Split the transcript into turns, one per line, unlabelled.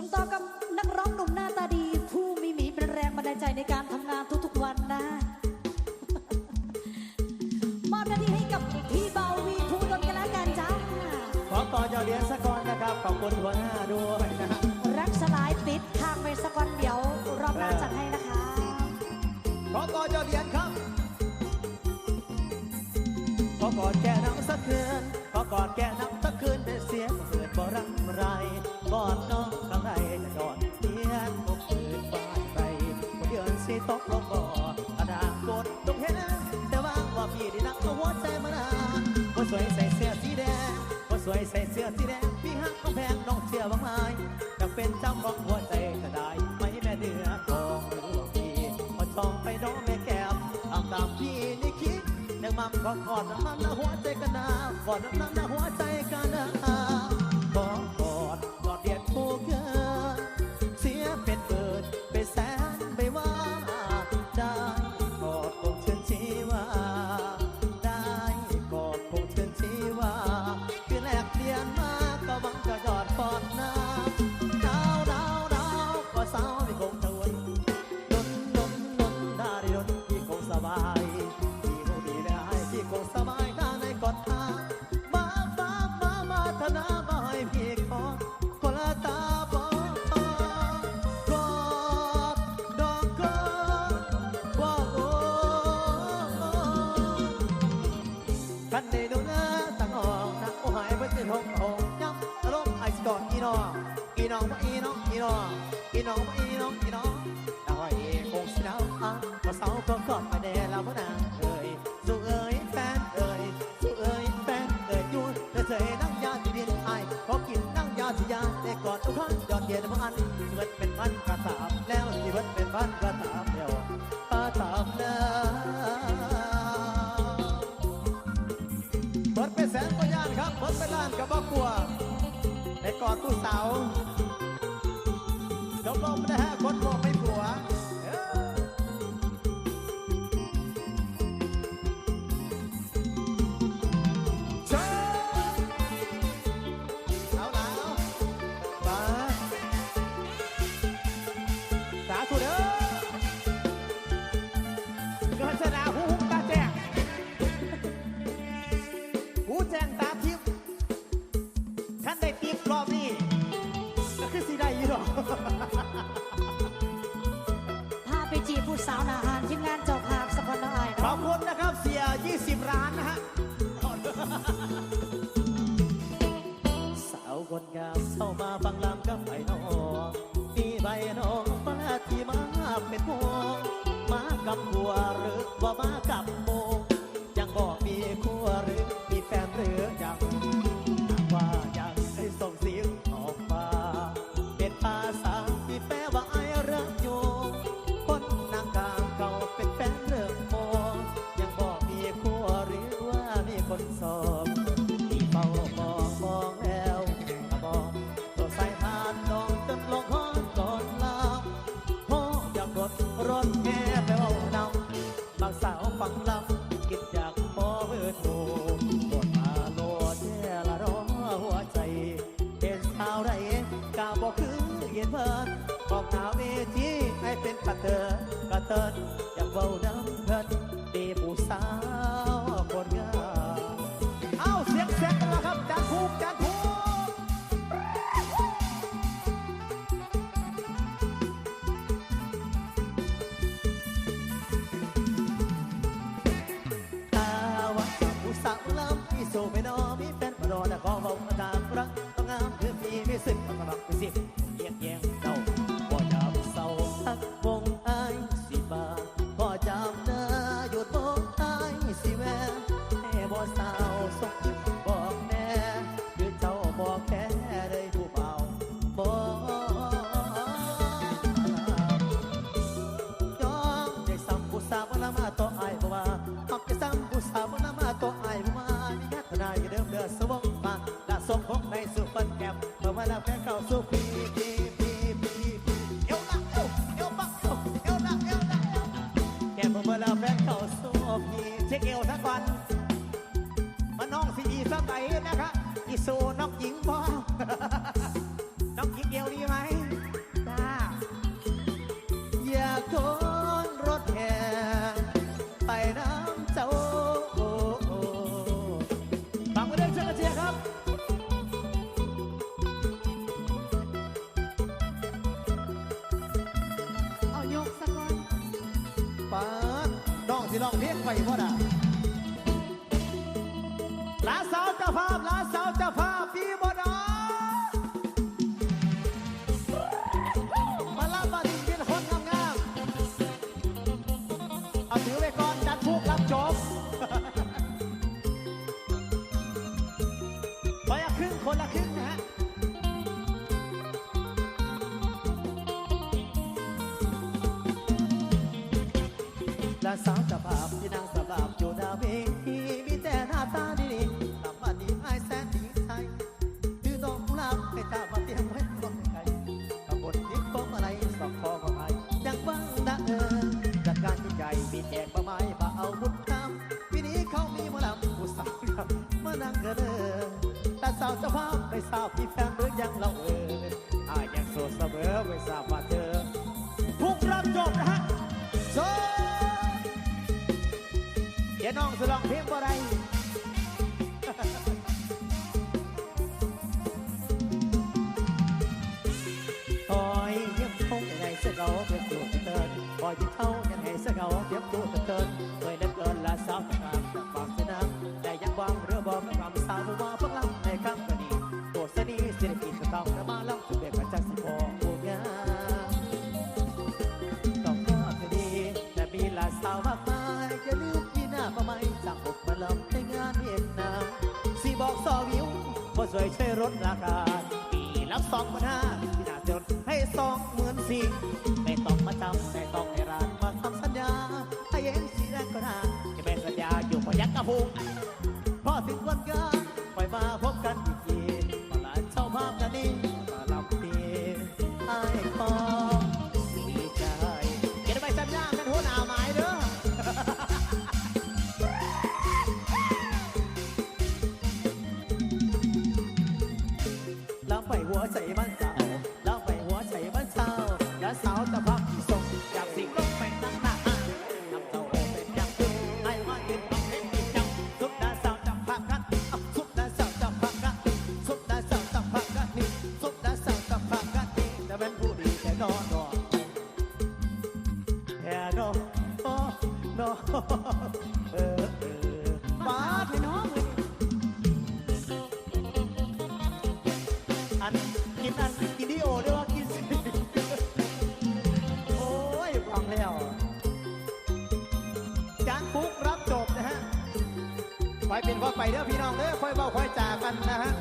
ส่งต่อกับนักร้องหนุ่มหน้าตาดี ผู้มีหมีเป็นแรงบันดาลใจในการทำงานทุกๆวันนะ มอบหน้าที่ให้กับพี่เบาวีผู้ดนกันแล้วกันจ้า
ขอต่อยอดเหรียญสกอนนะครับ ขอบคุณหัวหน้าด้วยนะฮะ
รักสลายติดทางไปสักวันเดียว รอบหน้าจัดให้นะคะ
ขอต่อยอดเหรียญครับขอกอดแก่น้ำสักคืนขอกอดแก่น้ำสักคืนเป็นเสียงเกิดบ่รักไรกอดน้อง สวยใส่เสื้อสีแดงคนสวยใส่เสื้อสีแดงพี่ฮักน้องแพงน้องเชื่อบ้างไหมอยากเป็นเจ้าของหัวใจก็ได้ไม่แม่เดือของหลวงพี่มาชองไปน้องแม่แก้มทำตามพี่นี่คิดอยากมัมกอดกอดน้ำมันหัวใจกันนะกอดน้ำมันหัวใจ อ เกินชนะหูหุบตาแจ้งหูแจ้งตาทิพย์ท่านได้ทิพย์รอบนี้ก็คือสีได้ยี่หรอ
พาไปจีบผู้สาวนาหารทีมงานเจ้าภาพสกลนอย
ขอบคุณนะครับ กมีคู่หรือมีแฟนหรือยัง ตัดอยากเบาได้ สวงมาละสมของในสุพรรณแก้มเมื่อมาแล้วแพ้เข้าสู่ปีปีปีปีปีเอวละเอวเอวบักเอวเอวละเอวละเอวแก้มเมื่อมาแล้วแพ้เข้าสู่ปีเช็คเอวทั้งวันมาน้องสีอีสมัยนะคะอีสูน้องหญิงบ่น้อ ว้พ่อด่าลาสาวจะาภาพลาสาวจะาภาพพี่บ่ดามาลาบาดิกินคนงามงามเอาถือไว้ก่อนจัดพวกรับจบไปละครึ่งคนละครึ่งนะฮะแลาสาวจะภาพ เราเอออายยังโสดเสมอไม่ทราบว่าเธอพวกรับจบนะฮะโซเดี๋ยวน้องสลองเพลงอะไร คยช่วยลดราคาปีละสองพันห้า ป้าเถอน้องอันกินอันกินดีโอ
ด้วย
วกินสิโอ้ยฟังแล้วจานคุกรับจบนะฮะคอยเป็นคอยไปเด้อพี่น้องเด้อคอยเบาคอยจากันนะฮะ